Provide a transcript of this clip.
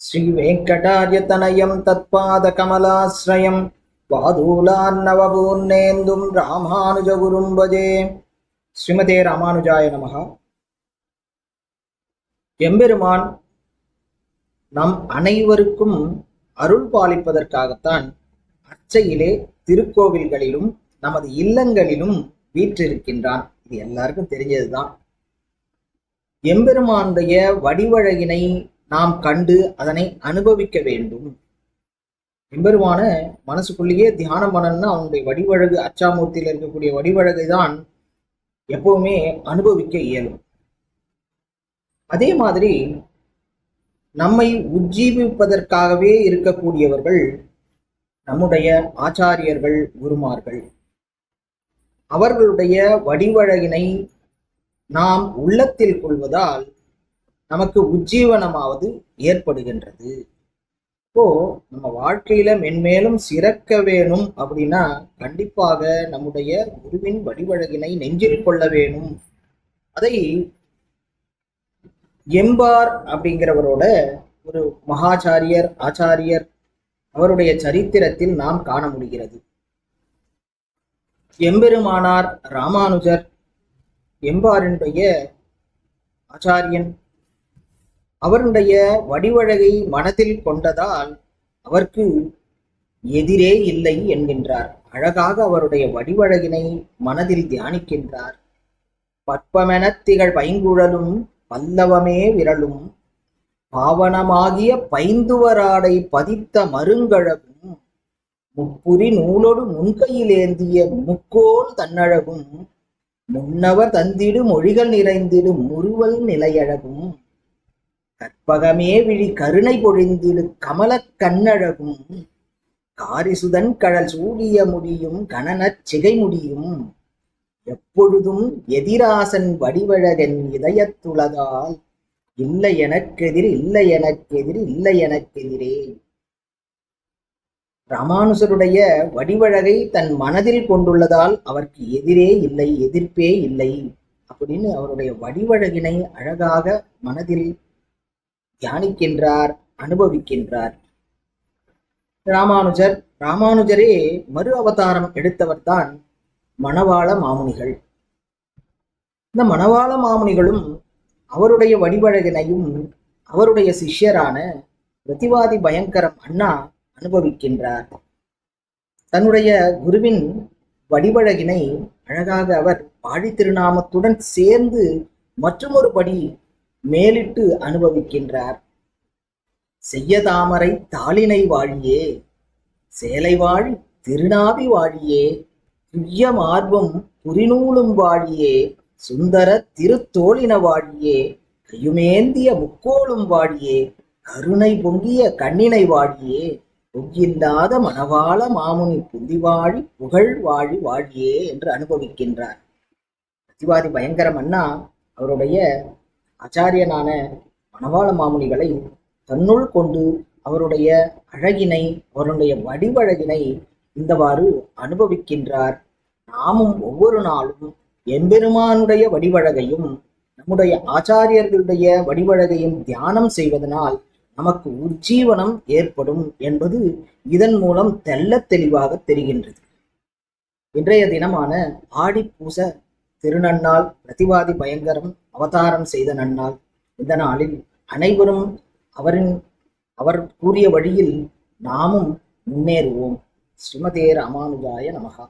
श्रीवेङ्कटार्यतनयं तत्पादकमलाश्रयं वादूलान्नवपूर्णेन्दुं रामानुजगुरुं भजे ஸ்ரீமதே ராமானுஜாய நமகா எம்பெருமான் நம் அனைவருக்கும் அருள் பாலிப்பதற்காகத்தான் அர்ச்சையிலே திருக்கோவில்களிலும் நமது இல்லங்களிலும் வீற்றிருக்கின்றான் இது எல்லாருக்கும் தெரிஞ்சதுதான் எம்பெருமானுடைய வடிவழகினை நாம் கண்டு அதனை அனுபவிக்க வேண்டும். எம்பெருமான மனசுக்குள்ளேயே தியானம் பண்ணணும்னா அவனுடைய வடிவழகு அச்சாமூர்த்தியில் இருக்கக்கூடிய வடிவழகை தான் எப்பவுமே அனுபவிக்க இயலும். அதே மாதிரி நம்மை உஜ்ஜீவிப்பதற்காகவே இருக்கக்கூடியவர்கள் நம்முடைய ஆச்சாரியர்கள் குருமார்கள். அவர்களுடைய வடிவழகினை நாம் உள்ளத்தில் கொள்வதால் நமக்கு உஜ்ஜீவனமாவது ஏற்படுகின்றது. இப்போ நம்ம வாழ்க்கையில மென்மேலும் சிறக்க வேணும் அப்படின்னா கண்டிப்பாக நம்முடைய குருவின் வடிவழகினை நெஞ்சில் கொள்ள வேணும். அதை எம்பார் அப்படிங்கிறவரோட ஒரு மகாச்சாரியர் ஆச்சாரியர் அவருடைய சரித்திரத்தில் நாம் காண முடிகிறது. எம்பெருமானார் ராமானுஜர் எம்பாரினுடைய ஆச்சாரியன் அவருடைய வடிவழகை மனதில் கொண்டதால் அவருக்கு எதிரே இல்லை என்கின்றார். அழகாக அவருடைய வடிவழகினை மனதில் தியானிக்கின்றார். பற்பமெனத் திகழ் பைங்குழலும் பல்லவமே விரலும் பாவனமாகிய பைந்துவராடை பதித்த மருங்கழகும் முப்புரி நூலோடு முன்கையிலேந்திய முக்கோல் தன்னழகும் முன்னவர் தந்திடு மொழிகள் நிறைந்திடும் முறுவல் நிலையழகும் கற்பகமே விழி கருணை பொழிந்திடு கமலக் கண்ணழகும். காரிசுதன் கடல் சூடிய முடியும் கணனச் சிகை முடியும். எப்பொழுதும் எதிராசன் வடிவழகன் இதயத்துளதால் இல்லை எனக்கெதிர் இல்லை எனக்கெதிர் இல்லை எனக்கெதிரே. ராமானுசருடைய வடிவழகை தன் மனதில் கொண்டுள்ளதால் அவருக்கு எதிரே இல்லை எதிர்ப்பே இல்லை. அப்படின்னு அவருடைய வடிவழகினை அழகாக மனதில் தியானிக்கின்றார் அனுபவிக்கின்றார். ராமானுஜர் ராமானுஜரே மறு அவதாரம் எடுத்தவர்தான் மணவாள மாமுனிகள். இந்த மணவாள மாமுனிகளும் அவருடைய வடிவழகினையும் அவருடைய சிஷ்யரான பிரதிவாதி பயங்கரம் அண்ணா அனுபவிக்கின்றார். தன்னுடைய குருவின் வடிவழகினை அழகாக அவர் பாடி திருநாமத்துடன் சேர்ந்து மற்றொரு படி மேலிட்டு அனுபவிக்கின்றார். செய்யதாமரை தாளினை வாழியே சேலை வாழி திருநாவி வாழியே துய்ய மார்பம் புரிநூலும் வாழியே சுந்தர திருத்தோளின வாழியே கையுமேந்திய முக்கோளும் வாழியே கருணை பொங்கிய கண்ணினை வாழியே பொங்கில்லாத மணவாள மாமுனி புந்தி வாழி புகழ் வாழி வாழியே என்று அனுபவிக்கின்றார். பிரதிவாதி பயங்கரம் அண்ணா அவருடைய ஆச்சாரியனான மணவாள மாமுனிகளை தன்னுள் கொண்டு அவருடைய அழகினை அவருடைய வடிவழகினை இந்தவாறு அனுபவிக்கின்றார். நாமும் ஒவ்வொரு நாளும் எம்பெருமானுடைய வடிவழகையும் நம்முடைய ஆச்சாரியர்களுடைய வடிவழகையும் தியானம் செய்வதனால் நமக்கு உஜ்ஜீவனம் ஏற்படும் என்பது இதன் மூலம் தெல்ல தெளிவாக தெரிகின்றது. இன்றைய தினமான ஆடிப்பூச திருநன்னாள் பிரதிவாதி பயங்கரம் அவதாரம் செய்த நன்னாள் இந்த நாளில் அனைவரும் அவரின் அவர் கூறிய வழியில் நாமும் முன்னேறுவோம். ஸ்ரீமதே ராமானுஜாய நமகா